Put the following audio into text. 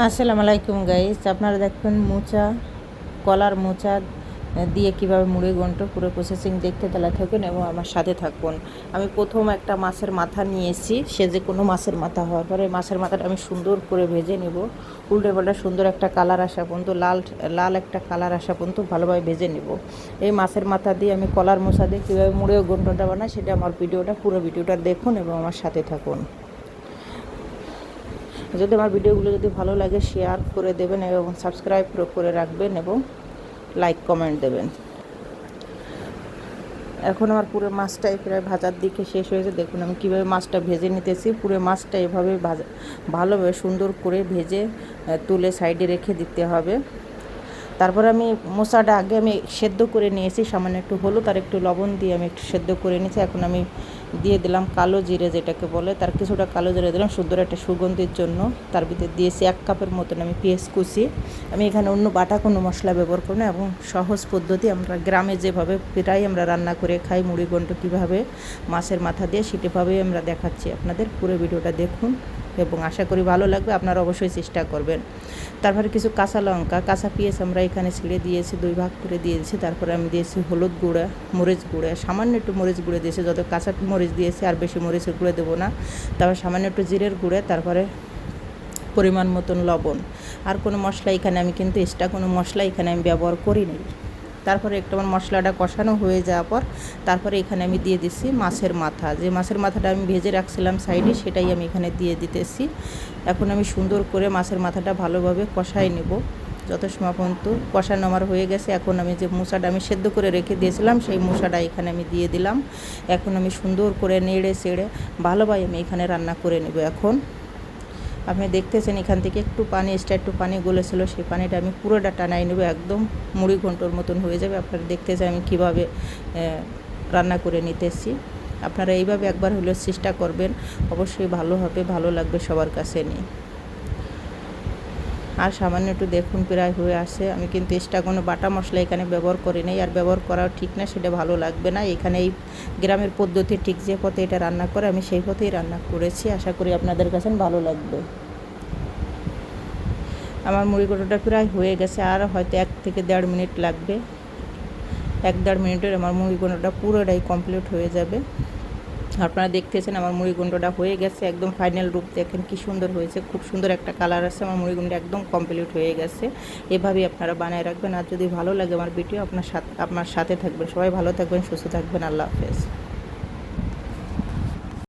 আসসালামু আলাইকুম গাইস আপনারা দেখবেন মোচা, কলার মোচা দিয়ে কীভাবে মুড়ি গন্ট পুরো প্রসেসিং দেখতে তাহলে থাকুন এবং আমার সাথে থাকুন। আমি প্রথম একটা মাছের মাথা নিয়েছি, সে যে কোনো মাছের মাথা হওয়ার পরে মাছের মাথাটা আমি সুন্দর করে ভেজে নেব। উল্টে পাল্টা সুন্দর একটা কালার আসা পর্যন্ত, লাল লাল একটা কালার আসা পর্যন্ত ভালোভাবে ভেজে নেব। এই মাছের মাথা দিয়ে আমি কলার মোচা দিয়ে কীভাবে মুড়ে গন্টটা বানাই, সেটা আমার ভিডিওটা, পুরো ভিডিওটা দেখুন এবং আমার সাথে থাকুন। যদি আমার ভিডিওগুলো যদি ভালো লাগে শেয়ার করে দেবেন এবং সাবস্ক্রাইব করে রাখবেন এবং লাইক কমেন্ট দেবেন। এখন আমার পুরো মাছটাই প্রায় ভাজার দিকে শেষ হয়েছে। দেখুন আমি কীভাবে মাছটা ভেজে নিতেছি। পুরো মাছটা এভাবে ভাজা, ভালোভাবে সুন্দর করে ভেজে তুলে সাইডে রেখে দিতে হবে। তারপর আমি মশাটা আগে আমি সেদ্ধ করে নিয়েছি, সামান্য একটু হলুদ আর একটু লবণ দিয়ে আমি একটু সেদ্ধ করে নিয়েছি। এখন আমি দিয়ে দিলাম কালো জিরে যেটাকে বলে, তার কিছুটা কালো জিরে দিলাম, সুন্দর একটা সুগন্ধির জন্য। তার ভিতরে দিয়েছি এক কাপের মতন আমি পেঁয়াজ কুচি। আমি এখানে অন্য বাটা কোনো মশলা ব্যবহার করি না এবং সহজ পদ্ধতি, আমরা গ্রামে যেভাবে প্রায় আমরা রান্না করে খাই মুড়ি গন্ট কীভাবে মাছের মাথা দিয়ে সেটিভাবেই আমরা দেখাচ্ছি। আপনাদের পুরো ভিডিওটা দেখুন। এবং আশা করি ভালো লাগবে, আপনারা অবশ্যই চেষ্টা করবেন। তারপরে কিছু কাঁচা লঙ্কা, কাঁচা পেঁয়াজ আমরা এখানে ছিঁড়ে দিয়েছি, দুই ভাগ করে দিয়েছি। তারপরে আমি দিয়েছি হলুদ গুঁড়া, মরিচ গুঁড়া, সামান্য একটু মরিচ গুঁড়ো দিয়েছি, যত কাঁচা মরিচ দিয়েছি আর বেশি মরিচের গুঁড়ো দেবো না। তারপর সামান্য একটু জিরের গুঁড়ে, তারপরে পরিমাণ মতন লবণ। আর কোনো মশলা এখানে আমি কিন্তু এক্সট্রা কোনো মশলা এখানে আমি ব্যবহার করি করিনি তারপরে একটু আমার মশলাটা কষানো হয়ে যাওয়ার পর তারপরে এখানে আমি দিয়ে দিচ্ছি মাছের মাথা। যে মাছের মাথাটা আমি ভেজে রাখছিলাম সাইডে, সেটাই আমি এখানে দিয়ে দিতেছি। এখন আমি সুন্দর করে মাছের মাথাটা ভালোভাবে কষাই নেব। যত সময় পর্যন্ত কষানো আমার হয়ে গেছে, এখন আমি যে মশাটা আমি সেদ্ধ করে রেখে দিয়েছিলাম, সেই মশাটা এখানে আমি দিয়ে দিলাম। এখন আমি সুন্দর করে নেড়ে চেড়ে ভালোভাবে আমি এখানে রান্না করে নেব এখন। আপনি দেখতেছেন এখান থেকে একটু পানি এক্সট্রা একটু পানি গলেছিলো, সেই পানিটা আমি পুরোটা টানাই নেব, একদম মুড়ি ঘন্টর মতন হয়ে যাবে। আপনারা দেখতেছেন আমি কীভাবে রান্না করে নিতেছি আপনারা এইভাবে একবার হলেও চেষ্টা করবেন, অবশ্যই ভালো হবে, ভালো লাগবে সবার কাছে নিয়ে। আর সামান্য একটু দেখুন প্রায় হয়ে আসে। আমি কিন্তু এক্সট্রা কোনো বাটা মশলা এখানে ব্যবহার করি নাই। আর ব্যবহার করাও ঠিক না, সেটা ভালো লাগবে না। এখানে এই গ্রামের পদ্ধতি ঠিক যে পথে এটা রান্না করে, আমি সেই পথেই রান্না করেছি। আশা করি আপনাদের কাছে ভালো লাগবে। আমার মুড়ি গোটাটা প্রায় হয়ে গেছে, আর হয়তো এক থেকে দেড় মিনিট লাগবে। এক দেড় মিনিটের আমার মুড়ি গোটাটা পুরোটাই কমপ্লিট হয়ে যাবে। আপনারা দেখতেছেন আমার মুড়িগুণ্ডটা হয়ে গেছে একদম ফাইনাল রূপ। দেখেন কি সুন্দর হয়েছে, খুব সুন্দর একটা কালার আছে, আমার মুড়িগুণ্ড একদম কমপ্লিট হয়ে গেছে। এভাবেই আপনারা বানায় রাখবেন। আর যদি ভালো লাগে আমার ভিডিও আপনার সাথে আপনার সাথে থাকবেন। সবাই ভালো থাকবেন, সুস্থ থাকবেন। আল্লাহ হাফেজ।